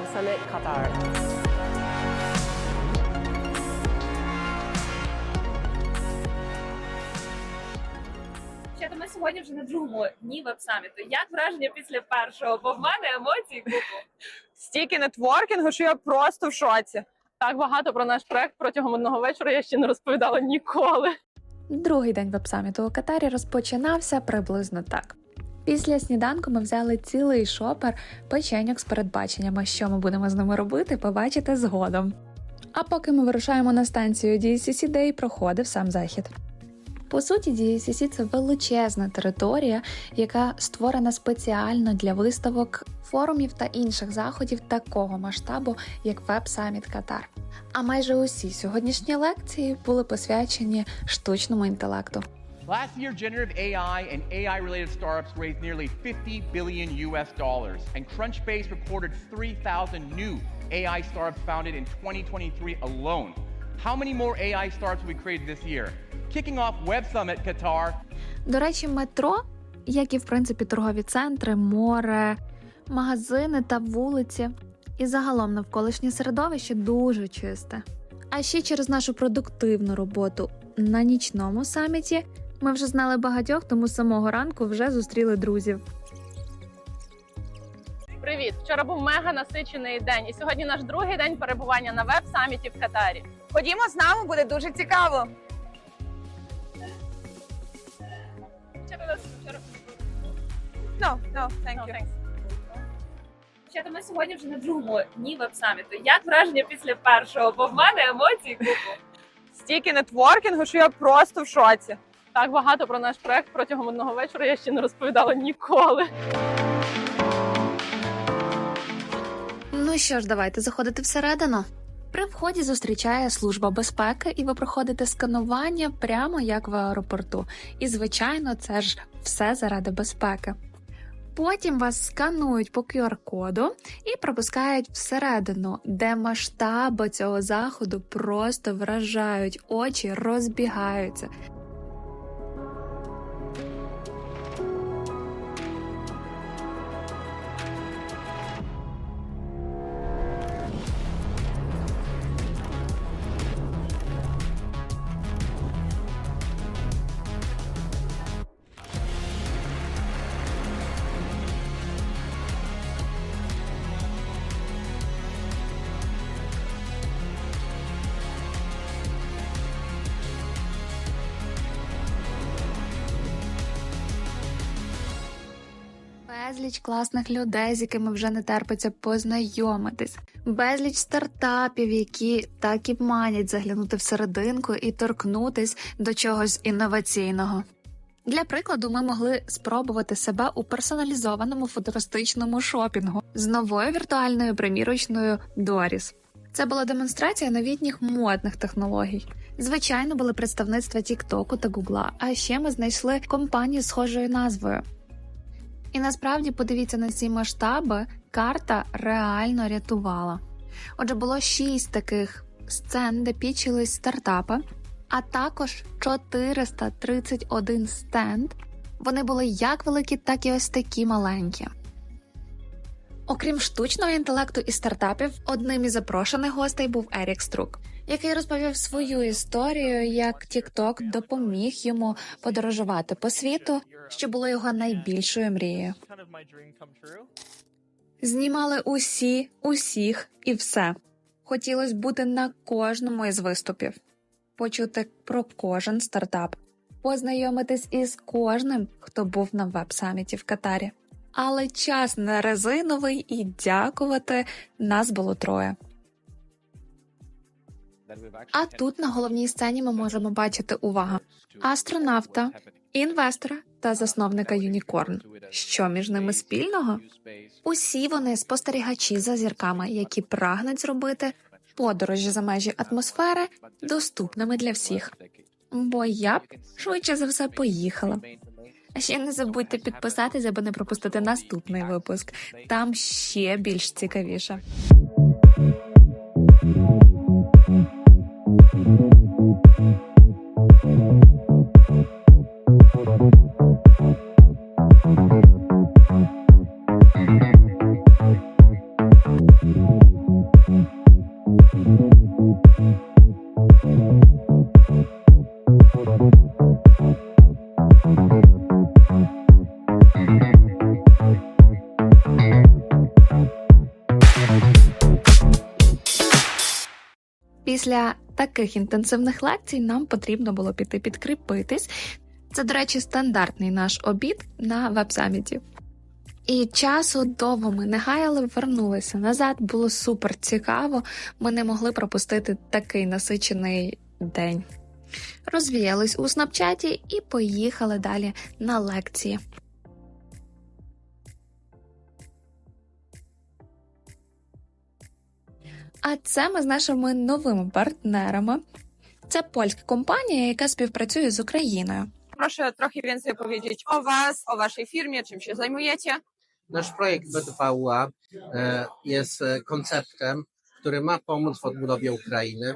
Web Summit Qatar. Ще ми сьогодні вже на другому дні веб-саміту. Як враження після першого? Бо в мене емоцій купу. стільки нетворкінгу, що я просто в шоці. Так багато про наш проект протягом одного вечора я ще не розповідала ніколи. Другий день веб-саміту у Катарі розпочинався приблизно так. Після сніданку ми взяли цілий шопер печеньок з передбаченнями, що ми будемо з ними робити, побачите згодом. А поки ми вирушаємо на станцію DCC Day, проходив сам захід. По суті, DCC – це величезна територія, яка створена спеціально для виставок, форумів та інших заходів такого масштабу, як Web Summit Катар. А майже усі сьогоднішні лекції були посвячені штучному інтелекту. Last year, generative AI and AI related startups raised nearly 50 billion US dollars, and Crunchbase reported 3,000 new AI startups founded in 2023 alone. How many more AI startups will be created this year? Kicking off Web Summit Qatar, До речі, метро, як і в принципі торгові центри, море, магазини та вулиці, і загалом навколишнє середовище дуже чисте. А ще через нашу продуктивну роботу на нічному саміті ми вже знали багатьох, тому з самого ранку вже зустріли друзів. Привіт! Вчора був мега насичений день, і сьогодні наш другий день перебування на веб-саміті в Катарі. Ходімо з нами, буде дуже цікаво. No, no, thank No, you. thanks. Ще ми сьогодні вже на другому дні веб-саміту. Як враження після першого? Бо в мене емоцій купу. Стільки нетворкінгу, що я просто в шоці. Так багато про наш проект протягом одного вечора я ще не розповідала ніколи. Ну що ж, давайте заходити всередину. При вході зустрічає служба безпеки, і ви проходите сканування прямо як в аеропорту. І, звичайно, це ж все заради безпеки. Потім вас сканують по QR-коду і пропускають всередину, де масштаби цього заходу просто вражають, очі розбігаються. Безліч класних людей, з якими вже не терпиться познайомитись, безліч стартапів, які так і манять заглянути всерединку і торкнутись до чогось інноваційного. Для прикладу, ми могли спробувати себе у персоналізованому футуристичному шопінгу з новою віртуальною примірочною Доріс. Це була демонстрація новітніх модних технологій. Звичайно, були представництва Тіктоку та Гугла, а ще ми знайшли компанію з схожою назвою. І насправді подивіться на ці масштаби, карта реально рятувала. Отже, було шість таких сцен, де пічились стартапи, а також 431 стенд. Вони були як великі, так і ось такі маленькі. Окрім штучного інтелекту і стартапів, одним із запрошених гостей був Ерік Струк, який розповів свою історію, як TikTok допоміг йому подорожувати по світу, що було його найбільшою мрією. Знімали усі, усіх і все. Хотілося бути на кожному із виступів, почути про кожен стартап, познайомитись із кожним, хто був на веб-саміті в Катарі. Але час не резиновий і дякувати нас було троє. А тут на головній сцені ми можемо бачити увага астронавта, інвестора та засновника Юнікорн. Що між ними спільного? Усі вони спостерігачі за зірками, які прагнуть зробити подорожі за межі атмосфери доступними для всіх. Бо я б швидше за все поїхала. А ще не забудьте підписатись, аби не пропустити наступний випуск. Там ще більш цікавіше. Після таких інтенсивних лекцій нам потрібно було піти підкріпитись. Це, до речі, стандартний наш обід на веб-саміті. І часу довго ми не гаяли, вернулися назад. Було супер цікаво. Ми не могли пропустити такий насичений день. Розвіялись у снапчаті і поїхали далі на лекції. А це ми з нашими новими партнерами. Це польська компанія, яка співпрацює з Україною. Proszę trochę więcej powiedzieć o Was, o Waszej firmie, czym się zajmujecie. Nasz projekt BDVA e, jest e, konceptem, który ma pomóc w odbudowie Ukrainy.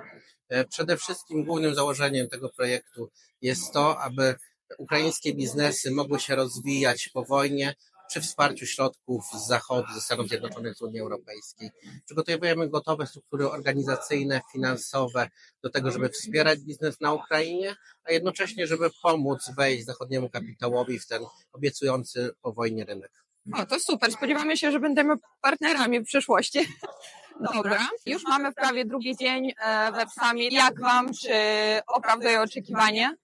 E, Przede wszystkim głównym założeniem tego projektu jest to, aby ukraińskie biznesy mogły się rozwijać po wojnie przy wsparciu środków z Zachodu, ze Stanów Zjednoczonych, z Unii Europejskiej. Przygotowujemy gotowe struktury organizacyjne, finansowe do tego, żeby wspierać biznes na Ukrainie, a jednocześnie, żeby pomóc wejść zachodniemu kapitałowi w ten obiecujący po wojnie rynek. O, to super. Spodziewamy się, że będziemy partnerami w przyszłości. Dobra, już mamy prawie drugi dzień e, Web Summit. Jak Wam, czy opravduje oczekiwanie?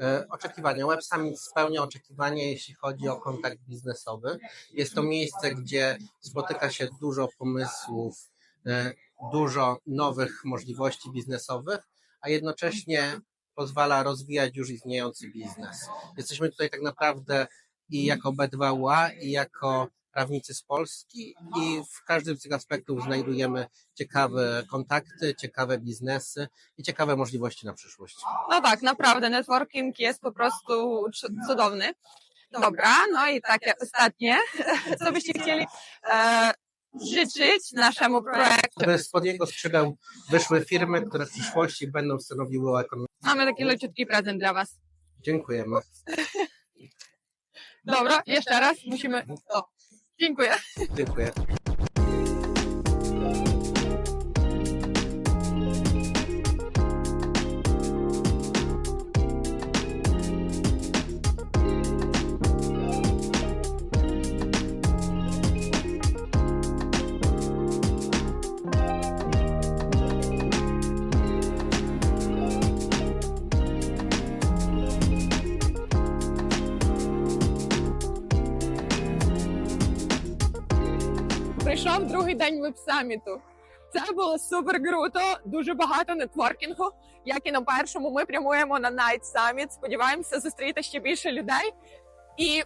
E, Oczekiwania. Web Summit spełnia oczekiwania, jeśli chodzi o kontakt biznesowy. Jest to miejsce, gdzie spotyka się dużo pomysłów, e, dużo nowych możliwości biznesowych, a jednocześnie pozwala rozwijać już istniejący biznes. Jesteśmy tutaj tak naprawdę i jako B2UA, i jako prawnicy z Polski i w każdym z tych aspektów znajdujemy ciekawe kontakty, ciekawe biznesy i ciekawe możliwości na przyszłość. No tak, naprawdę, networking jest po prostu cu- cudowny. Dobra, no i takie ostatnie, co byście chcieli e, życzyć naszemu projektu? Żeby spod jego skrzydeł wyszły firmy, które w przyszłości będą stanowiły ekonomię. Mamy taki leciutki prezent dla Was. Dziękujemy. Dobra, jeszcze raz musimy. O, dziękuję. Dziękuję. Прийшов другий день веб-саміту. Це було супер круто, дуже багато нетворкінгу. Як і на першому, ми прямуємо на Night Summit. Сподіваємося зустріти ще більше людей і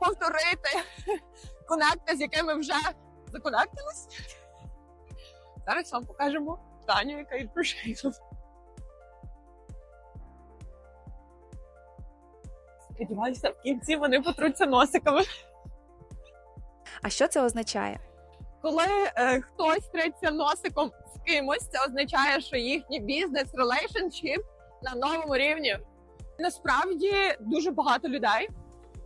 повторити конекти, з якими вже законектились. Зараз вам покажемо Таню, яка відпрошила. Сподіваюся, в кінці вони потруться носиками. А що це означає? Коли е, хтось треться носиком з кимось, це означає, що їхній бізнес relationship на новому рівні. Насправді дуже багато людей.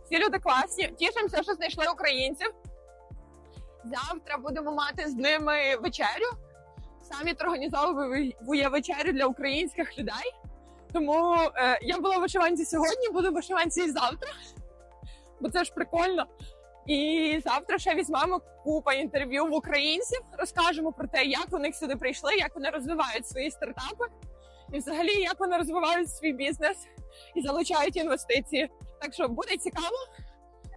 Всі люди класні. Тішимося, що знайшли українців. Завтра будемо мати з ними вечерю. Саміт організовує вечерю для українських людей. Тому е, я була вишиванці сьогодні, буду вишиванці і завтра. Бо це ж прикольно. І завтра ще візьмемо купа інтерв'ю в українців, розкажемо про те, як вони сюди прийшли, як вони розвивають свої стартапи, і взагалі як вони розвивають свій бізнес і залучають інвестиції. Так що буде цікаво.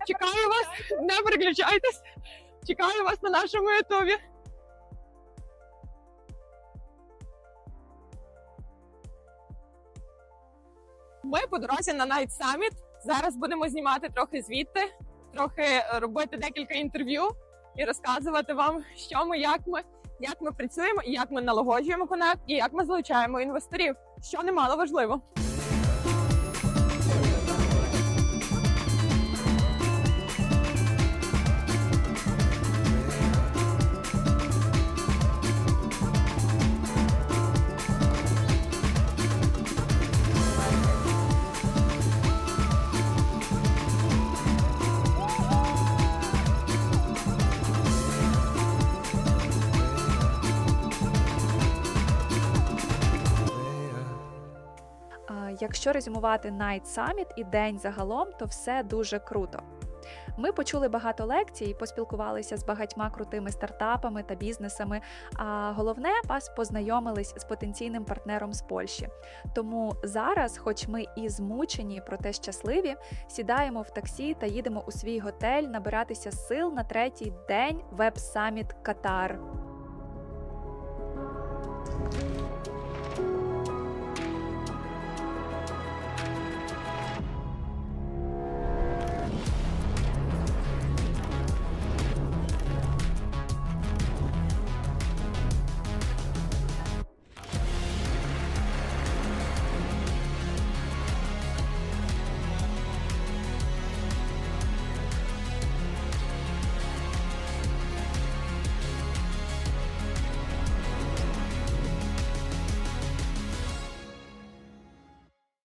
Чекаю вас, не переключайтесь. Чекаю вас на нашому ютубі. Ми по дорозі на Night Summit. Зараз будемо знімати трохи звідти трохи робити декілька інтерв'ю і розказувати вам, що ми, як ми, як ми працюємо, як ми налагоджуємо конект, і як ми залучаємо інвесторів, що немало важливо. Якщо резюмувати Night Summit і день загалом, то все дуже круто. Ми почули багато лекцій, поспілкувалися з багатьма крутими стартапами та бізнесами. А головне, вас познайомились з потенційним партнером з Польщі. Тому зараз, хоч ми і змучені, проте щасливі, сідаємо в таксі та їдемо у свій готель набиратися сил на третій день Веб Саміт Катар.